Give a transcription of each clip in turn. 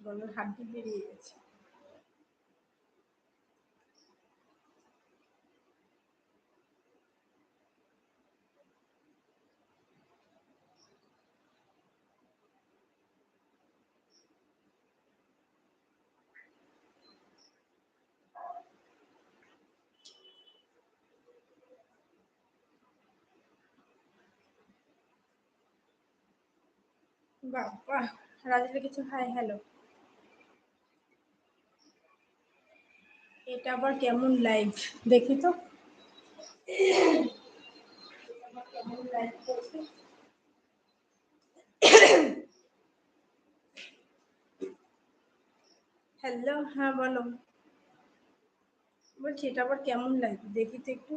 গলার হাড্ডি বেরিয়ে গেছে। বাবা রাজা কিছু হাই হ্যালো এটা আবার কেমন লাইভ দেখি তো। হ্যালো হ্যাঁ বলো। বলছি, এটা আবার কেমন লাইভ দেখি তো একটু।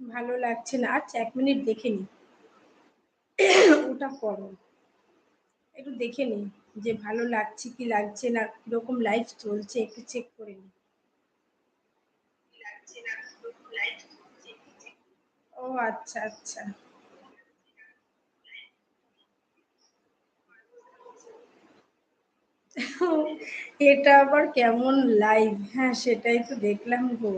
ভালো লাগছে না। আচ্ছা এক মিনিট দেখে নি। ওটা করো একটু দেখে নি যে ভালো লাগছে কি লাগছে না, কীরকম লাইফ চলছে, একটু চেক করে নি। ও আচ্ছা আচ্ছা। এটা আবার কেমন লাইভ হ্যাঁ সেটাই তো দেখলাম গো।